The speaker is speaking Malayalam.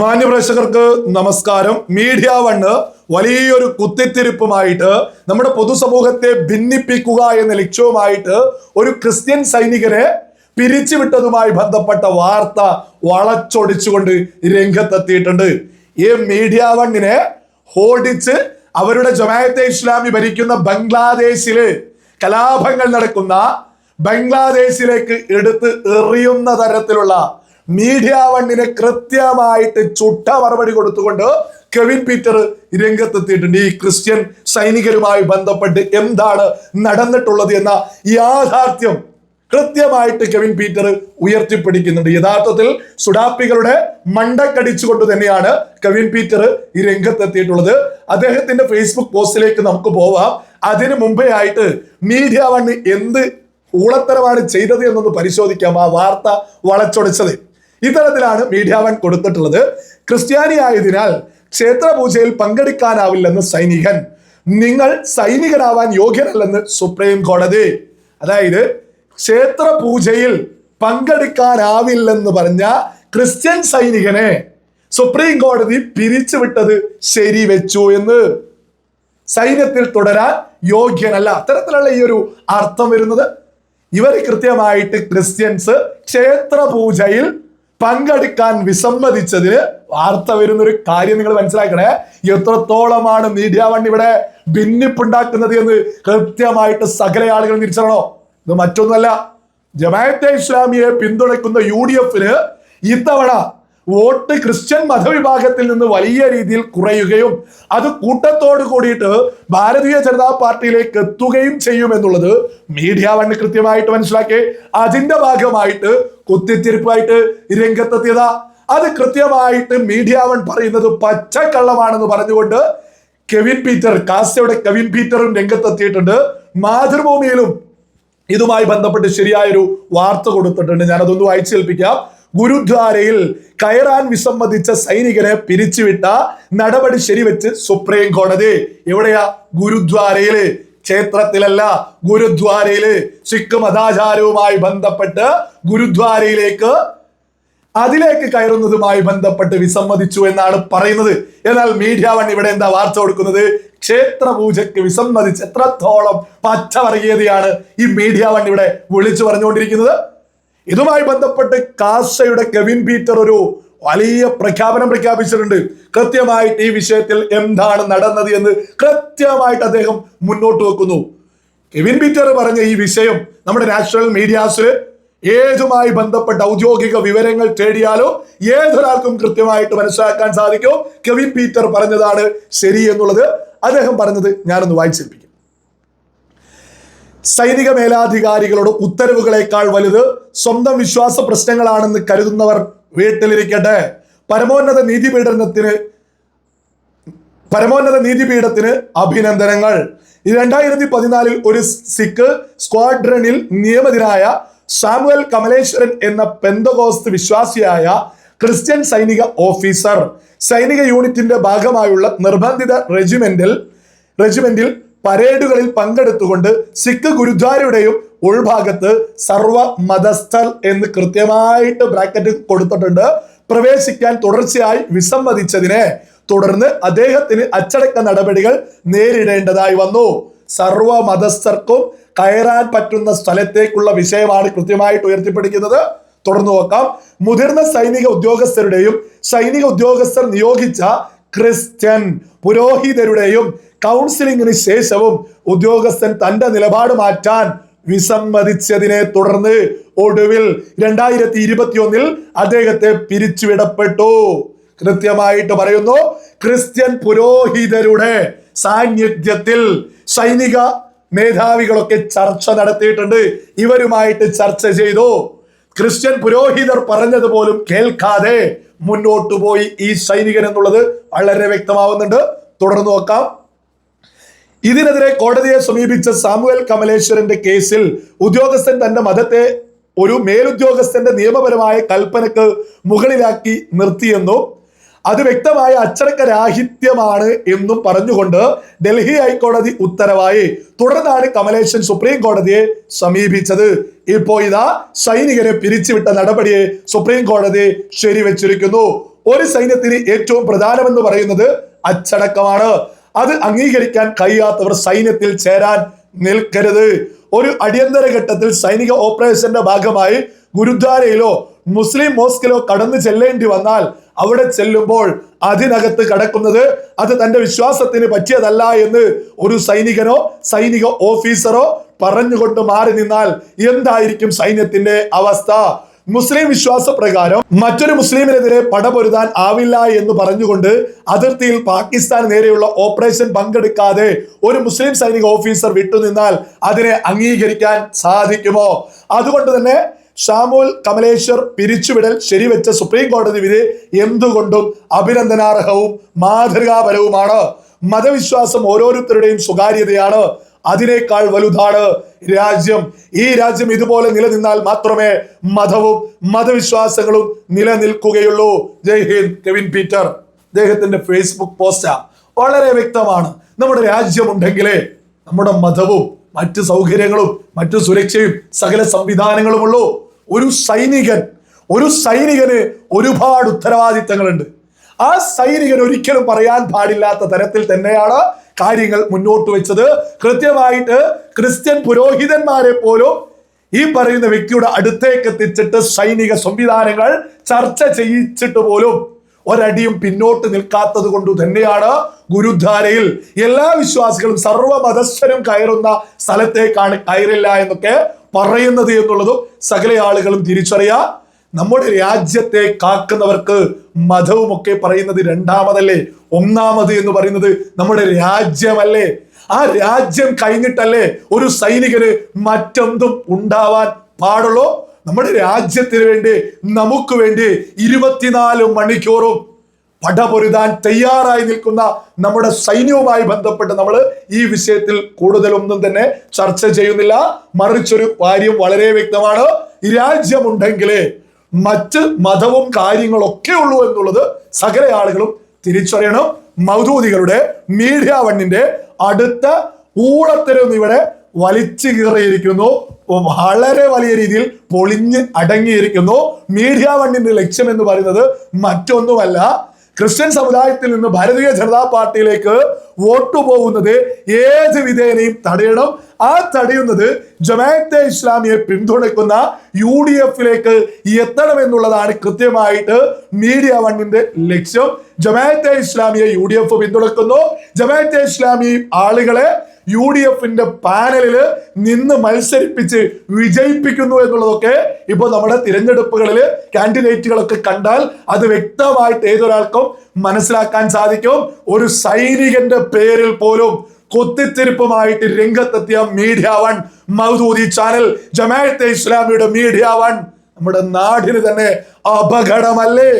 മാന്യപ്രേക്ഷകർക്ക് നമസ്കാരം. മീഡിയ വണ്ണ് വലിയൊരു കുത്തിത്തിരിപ്പുമായിട്ട് നമ്മുടെ പൊതുസമൂഹത്തെ ഭിന്നിപ്പിക്കുക എന്ന ലക്ഷ്യവുമായിട്ട് ഒരു ക്രിസ്ത്യൻ സൈനികരെ പിരിച്ചുവിട്ടതുമായി ബന്ധപ്പെട്ട വാർത്ത വളച്ചൊടിച്ചുകൊണ്ട് രംഗത്തെത്തിയിട്ടുണ്ട്. ഈ മീഡിയ വണ്ണിനെ ഹോടിച്ച് അവരുടെ ജമായത്തെ ഇസ്ലാമി ഭരിക്കുന്ന ബംഗ്ലാദേശിൽ കലാപങ്ങൾ നടക്കുന്ന ബംഗ്ലാദേശിലേക്ക് എടുത്ത് എറിയുന്ന തരത്തിലുള്ള മീഡിയ വണ്ണിനെ കൃത്യമായിട്ട് ചുട്ട മറുപടി കൊടുത്തുകൊണ്ട് കെവിൻ പീറ്റർ രംഗത്തെത്തിയിട്ടുണ്ട്. ഈ ക്രിസ്ത്യൻ സൈനികരുമായി ബന്ധപ്പെട്ട് എന്താണ് നടന്നിട്ടുള്ളത് എന്ന യാഥാർത്ഥ്യം കൃത്യമായിട്ട് കെവിൻ പീറ്റർ ഉയർത്തിപ്പിടിക്കുന്നുണ്ട്. യഥാർത്ഥത്തിൽ സുഡാപ്പികളുടെ മണ്ടക്കടിച്ചുകൊണ്ട് തന്നെയാണ് കെവിൻ പീറ്റർ ഈ രംഗത്തെത്തിയിട്ടുള്ളത്. അദ്ദേഹത്തിന്റെ ഫേസ്ബുക്ക് പോസ്റ്റിലേക്ക് നമുക്ക് പോവാം. അതിനു മുമ്പേ ആയിട്ട് മീഡിയ വണ്ണ് എന്ത് ഊളത്തരമാണ് ചെയ്തത് എന്നൊന്ന് പരിശോധിക്കാം. ആ വാർത്ത വളച്ചൊടിച്ചത്. ഇത്തരത്തിലാണ് മീഡിയാവൻ കൊടുത്തിട്ടുള്ളത്. ക്രിസ്ത്യാനി ആയതിനാൽ ക്ഷേത്രപൂജയിൽ പങ്കെടുക്കാനാവില്ലെന്ന് സൈനികൻ. നിങ്ങൾ സൈനികനാവാൻ യോഗ്യനല്ലെന്ന് സുപ്രീം കോടതി. അതായത് ക്ഷേത്ര പൂജയിൽ പങ്കെടുക്കാനാവില്ലെന്ന് പറഞ്ഞ ക്രിസ്ത്യൻ സൈനികനെ സുപ്രീം കോടതി പിരിച്ചുവിട്ടത് ശരി വെച്ചു എന്ന്. സൈന്യത്തിൽ തുടരാൻ യോഗ്യനല്ല. അത്തരത്തിലുള്ള ഈ ഒരു അർത്ഥം വരുന്നത് ഇവർ കൃത്യമായിട്ട് ക്രിസ്ത്യൻസ് ക്ഷേത്ര പൂജയിൽ പങ്കെടുക്കാൻ വിസമ്മതിച്ചതിന് വാർത്ത വരുന്ന ഒരു കാര്യം നിങ്ങൾ മനസ്സിലാക്കണേ. എത്രത്തോളമാണ് മീഡിയ വൺ ഇവിടെ ഭിന്നിപ്പുണ്ടാക്കുന്നത് എന്ന് കൃത്യമായിട്ട് സകല ആളുകൾ തിരിച്ചറിയണോ? ഇത് മറ്റൊന്നുമല്ല. ജമാഅത്തെ ഇസ്ലാമിയെ പിന്തുണയ്ക്കുന്ന യു ഡി എഫിന് ഇത്തവണ വോട്ട് ക്രിസ്ത്യൻ മതവിഭാഗത്തിൽ നിന്ന് വലിയ രീതിയിൽ കുറയുകയും അത് കൂട്ടത്തോട് കൂടിയിട്ട് ഭാരതീയ ജനതാ പാർട്ടിയിലേക്ക് എത്തുകയും ചെയ്യുമെന്നുള്ളത് മീഡിയ വൺ കൃത്യമായിട്ട് മനസ്സിലാക്കി. അതിന്റെ ഭാഗമായിട്ട് കുത്തിത്തിരിപ്പായിട്ട് രംഗത്തെത്തിയതാ. അത് കൃത്യമായിട്ട് മീഡിയ വൺ പറയുന്നത് പച്ചക്കള്ളമാണെന്ന് പറഞ്ഞുകൊണ്ട് കെവിൻ പീറ്റർ കാസയുടെ കെവിൻ പീറ്ററും രംഗത്തെത്തിയിട്ടുണ്ട്. മാതൃഭൂമിയിലും ഇതുമായി ബന്ധപ്പെട്ട് ശരിയായൊരു വാർത്ത കൊടുത്തിട്ടുണ്ട്. ഞാനതൊന്ന് വായിച്ചു കേൾപ്പിക്കാം ഗുരുദ്വാരയിൽ കയറാൻ വിസമ്മതിച്ച സൈനികനെ പിരിച്ചുവിട്ട നടപടി ശരിവെച്ച് സുപ്രീം കോടതി. എവിടെയാ? ഗുരുദ്വാരയിൽ. ക്ഷേത്രത്തിലല്ല ഗുരുദ്വാരയിൽ. സിഖ് മതാചാരവുമായി ബന്ധപ്പെട്ട് ഗുരുദ്വാരയിലേക്ക് അതിലേക്ക് കയറുന്നതുമായി ബന്ധപ്പെട്ട് വിസമ്മതിച്ചു എന്നാണ് പറയുന്നത്. എന്നാൽ മീഡിയ വൺ ഇവിടെ എന്താ വാർത്ത കൊടുക്കുന്നത്? ക്ഷേത്ര പൂജയ്ക്ക് വിസമ്മതിച്ച് എത്രത്തോളം പച്ചവർഗീയതയാണ് ഈ മീഡിയ വൺ ഇവിടെ വിളിച്ചു പറഞ്ഞുകൊണ്ടിരിക്കുന്നത്. ഇതുമായി ബന്ധപ്പെട്ട് കാസയുടെ കെവിൻ പീറ്റർ ഒരു വലിയ പ്രഖ്യാപനം പ്രഖ്യാപിച്ചിട്ടുണ്ട്. കൃത്യമായിട്ട് ഈ വിഷയത്തിൽ എന്താണ് നടന്നത് എന്ന് കൃത്യമായിട്ട് അദ്ദേഹം മുന്നോട്ട് വെക്കുന്നു. കെവിൻ പീറ്റർ പറഞ്ഞ ഈ വിഷയം നമ്മുടെ നാഷണൽ മീഡിയാസിൽ ഏതുമായി ബന്ധപ്പെട്ട ഔദ്യോഗിക വിവരങ്ങൾ തേടിയാലോ ഏതൊരാൾക്കും കൃത്യമായിട്ട് മനസ്സിലാക്കാൻ സാധിക്കും? കെവിൻ പീറ്റർ പറഞ്ഞതാണ് ശരി എന്നുള്ളത് അദ്ദേഹം പറഞ്ഞത് ഞാനൊന്ന് വായിച്ചേൽപ്പിക്കും. സൈനിക മേലാധികാരികളുടെ ഉത്തരവുകളേക്കാൾ വലുത് സ്വന്തം വിശ്വാസ പ്രശ്നങ്ങളാണെന്ന് കരുതുന്നവർ വീട്ടിലിരിക്കട്ടെ. പരമോന്നത നീതിപീഠനത്തിന് പരമോന്നത നീതിപീഠത്തിന് അഭിനന്ദനങ്ങൾ. രണ്ടായിരത്തി പതിനാലിൽ ഒരു സിഖ് സ്ക്വാഡ്രണിൽ നിയമിതനായ സാമുവൽ കമലേശ്വരൻ എന്ന പെന്തകോസ്ത് വിശ്വാസിയായ ക്രിസ്ത്യൻ സൈനിക ഓഫീസർ. സൈനിക യൂണിറ്റിന്റെ ഭാഗമായുള്ള നിർബന്ധിത റെജിമെന്റിൽ റെജിമെന്റിൽ പരേഡുകളിൽ പങ്കെടുത്തുകൊണ്ട് സിഖ് ഗുരുദ്വാരയുടെയും ഉൾഭാഗത്ത് സർവ മതസ്ഥർ എന്ന് കൃത്യമായിട്ട് ബ്രാക്കറ്റ് കൊടുത്തിട്ടുണ്ട്. പ്രവേശിക്കാൻ തുടർച്ചയായി വിസമ്മതിച്ചതിനെ തുടർന്ന് അദ്ദേഹത്തിന് അച്ചടക്ക നടപടികൾ നേരിടേണ്ടതായി വന്നു. സർവ മതസ്ഥർക്കും കയറാൻ പറ്റുന്ന സ്ഥലത്തേക്കുള്ള വിഷയമാണ് കൃത്യമായിട്ട് ഉയർത്തിപ്പിടിക്കുന്നത്. തുടർന്ന് നോക്കാം. മുതിർന്ന സൈനിക ഉദ്യോഗസ്ഥരുടെയും സൈനിക ഉദ്യോഗസ്ഥർ നിയോഗിച്ച ക്രിസ്ത്യൻ പുരോഹിതരുടെയും കൗൺസിലിംഗിന് ശേഷവും ഉദ്യോഗസ്ഥൻ തന്റെ നിലപാട് മാറ്റാൻ വിസമ്മതിച്ചതിനെ തുടർന്ന് ഒടുവിൽ രണ്ടായിരത്തി ഇരുപത്തിയൊന്നിൽ അദ്ദേഹത്തെ പിരിച്ചുവിടപ്പെട്ടു. കൃത്യമായിട്ട് പറയുന്നു ക്രിസ്ത്യൻ പുരോഹിതരുടെ സാന്നിധ്യത്തിൽ സൈനിക മേധാവികളൊക്കെ ചർച്ച നടത്തിയിട്ടുണ്ട്. ഇവരുമായിട്ട് ചർച്ച ചെയ്തു. ക്രിസ്ത്യൻ പുരോഹിതർ പറഞ്ഞത് പോലും കേൾക്കാതെ മുന്നോട്ടു പോയി ഈ സൈനികൻ എന്നുള്ളത് വളരെ വ്യക്തമാവുന്നുണ്ട്. തുടർന്ന് നോക്കാം. ഇതിനെതിരെ കോടതിയെ സമീപിച്ച സാമുവൽ കമലേശ്വരന്റെ കേസിൽ ഉദ്യോഗസ്ഥൻ തന്റെ മതത്തെ ഒരു മേലുദ്യോഗസ്ഥന്റെ നിയമപരമായ കൽപ്പനക്ക് മുകളിലാക്കി നിർത്തിയെന്നും അത് വ്യക്തമായ അച്ചടക്ക രാഹിത്യമാണ് എന്നും പറഞ്ഞുകൊണ്ട് ഡൽഹി ഹൈക്കോടതി ഉത്തരവായി തുടർന്നാണ് കമലേശൻ സുപ്രീം കോടതിയെ സമീപിച്ചത്. ഇപ്പോ ഇതാ സൈനികരെ പിരിച്ചുവിട്ട നടപടിയെ സുപ്രീം കോടതി ശരിവെച്ചിരിക്കുന്നു. ഒരു സൈന്യത്തിന് ഏറ്റവും പ്രധാനമെന്ന് പറയുന്നത് അച്ചടക്കമാണ്. അത് അംഗീകരിക്കാൻ കഴിയാത്തവർ സൈന്യത്തിൽ ചേരാൻ നിൽക്കരുത്. ഒരു അടിയന്തര ഘട്ടത്തിൽ സൈനിക ഓപ്പറേഷന്റെ ഭാഗമായി ഗുരുദ്വാരയിലോ മുസ്ലിം മോസ്കിലോ കടന്നു ചെല്ലേണ്ടി വന്നാൽ അവിടെ ചെല്ലുമ്പോൾ അതിനകത്ത് കടക്കുന്നത് അത് തന്റെ വിശ്വാസത്തിന് പറ്റിയതല്ല എന്ന് ഒരു സൈനികനോ സൈനിക ഓഫീസറോ പറഞ്ഞുകൊണ്ട് മാറി നിന്നാൽ എന്തായിരിക്കും സൈന്യത്തിന്റെ അവസ്ഥ? മുസ്ലിം വിശ്വാസ പ്രകാരം മറ്റൊരു മുസ്ലിമിനെതിരെ പടപൊരുതാൻ ആവില്ല എന്ന് പറഞ്ഞുകൊണ്ട് അതിർത്തിയിൽ പാകിസ്ഥാൻ നേരെയുള്ള ഓപ്പറേഷൻ പങ്കെടുക്കാതെ ഒരു മുസ്ലിം സൈനിക ഓഫീസർ വിട്ടുനിന്നാൽ അതിനെ അംഗീകരിക്കാൻ സാധിക്കുമോ? അതുകൊണ്ട് തന്നെ ഷാമുൽ കമലേശ്വർ പിരിച്ചുവിടൽ ശരിവെച്ച സുപ്രീം കോടതി വിധി എന്തുകൊണ്ടും അഭിനന്ദനാർഹവും മാതൃകാപരവുമാണ്. മതവിശ്വാസം ഓരോരുത്തരുടെയും സ്വകാര്യതയാണ്. അതിനേക്കാൾ വലുതാണ് രാജ്യം. ഈ രാജ്യം ഇതുപോലെ നിലനിന്നാൽ മാത്രമേ മതവും മതവിശ്വാസങ്ങളും നിലനിൽക്കുകയുള്ളൂ. Jai Hind Kevin Peter. അദ്ദേഹത്തിന്റെ ഫേസ്ബുക്ക് പോസ്റ്റ് വളരെ വ്യക്തമാണ്. നമ്മുടെ രാജ്യമുണ്ടെങ്കിലേ നമ്മുടെ മതവും മറ്റു സൗകര്യങ്ങളും മറ്റു സുരക്ഷയും സകല സംവിധാനങ്ങളുമുള്ളൂ. ഒരു സൈനികൻ ഒരു സൈനികന് ഒരുപാട് ഉത്തരവാദിത്തങ്ങളുണ്ട്. ആ സൈനികൻ ഒരിക്കലും പറയാൻ പാടില്ലാത്ത തരത്തിൽ തന്നെയാണ് കാര്യങ്ങൾ മുന്നോട്ട് വെച്ചത്. കൃത്യമായിട്ട് ക്രിസ്ത്യൻ പുരോഹിതന്മാരെ പോലും ഈ പറയുന്ന വ്യക്തിയുടെ അടുത്തേക്ക് എത്തിച്ചിട്ട് സൈനിക സംവിധാനങ്ങൾ ചർച്ച ചെയ്യിച്ചിട്ട് പോലും ഒരടിയും പിന്നോട്ട് നിൽക്കാത്തത് കൊണ്ട് തന്നെയാണ് ഗുരുദ്വാരയിൽ എല്ലാ വിശ്വാസികളും സർവമതസ്ഥരും കയറുന്ന സ്ഥലത്തേക്കാണ് കയറില്ല എന്നൊക്കെ പറയുന്നത് എന്നുള്ളതും സകല ആളുകളും തിരിച്ചറിയാ. നമ്മുടെ രാജ്യത്തെ കാക്കുന്നവർക്ക് മതവും ഒക്കെ പറയുന്നത് രണ്ടാമതല്ലേ? ഒന്നാമത് എന്ന് പറയുന്നത് നമ്മുടെ രാജ്യമല്ലേ? ആ രാജ്യം കഴിഞ്ഞിട്ടല്ലേ ഒരു സൈനികന് മറ്റെന്തും ഉണ്ടാവാൻ പാടുള്ളൂ? നമ്മുടെ രാജ്യത്തിന് വേണ്ടി നമുക്ക് വേണ്ടി ഇരുപത്തിനാല് മണിക്കൂറും പടപൊരുതാൻ തയ്യാറായി നിൽക്കുന്ന നമ്മുടെ സൈന്യവുമായി ബന്ധപ്പെട്ട് നമ്മൾ ഈ വിഷയത്തിൽ കൂടുതലൊന്നും തന്നെ ചർച്ച ചെയ്യുന്നില്ല. മറിച്ചൊരു കാര്യം വളരെ വ്യക്തമാണ്. രാജ്യമുണ്ടെങ്കിലേ മറ്റ് മതവും കാര്യങ്ങളൊക്കെ ഉള്ളൂ എന്നുള്ളത് സകല ആളുകളും തിരിച്ചറിയണം. മൗദൂദികളുടെ മീഡിയ വണ്ണിന്റെ അടുത്ത ഊളത്തരം ഇവിടെ വലിച്ചു കീറിയിരിക്കുന്നു. വളരെ വലിയ രീതിയിൽ പൊളിഞ്ഞ് അടങ്ങിയിരിക്കുന്നു. മീഡിയ വണ്ണിന്റെ ലക്ഷ്യം എന്ന് പറയുന്നത് മറ്റൊന്നുമല്ല. ക്രിസ്ത്യൻ സമുദായത്തിൽ നിന്ന് ഭാരതീയ ജനതാ പാർട്ടിയിലേക്ക് വോട്ട് പോകുന്നത് ഏത് വിധേനയും തടയണം. ആ തടയുന്നത് ജമാഅത്തെ ഇസ്ലാമിയെ പിന്തുണയ്ക്കുന്ന യു ഡി എഫിലേക്ക് എത്തണം എന്നുള്ളതാണ് കൃത്യമായിട്ട് മീഡിയ വണ്ണിന്റെ ലക്ഷ്യം. ജമാഅത്തെ ഇസ്ലാമിയെ യു ഡി എഫ് പിന്തുണക്കുന്നു. ജമാഅത്തെ ഇസ്ലാമി ആളുകളെ യു ഡി എഫിന്റെ പാനലിൽ നിന്ന് മത്സരിപ്പിച്ച് വിജയിപ്പിക്കുന്നു എന്നുള്ളതൊക്കെ ഇപ്പൊ നമ്മുടെ തിരഞ്ഞെടുപ്പുകളിൽ കാൻഡിഡേറ്റുകളൊക്കെ കണ്ടാൽ അത് വ്യക്തമായിട്ട് ഏതൊരാൾക്കും മനസ്സിലാക്കാൻ സാധിക്കും. ഒരു സൈനികന്റെ പേരിൽ പോലും കൊത്തിത്തിരിപ്പുമായിട്ട് രംഗത്തെത്തിയ media one Maududi channel Jamaat ഇസ്ലാമിയുടെ മീഡിയ വൺ. നമ്മുടെ നാടിന് തന്നെ അപകടമല്ലേ?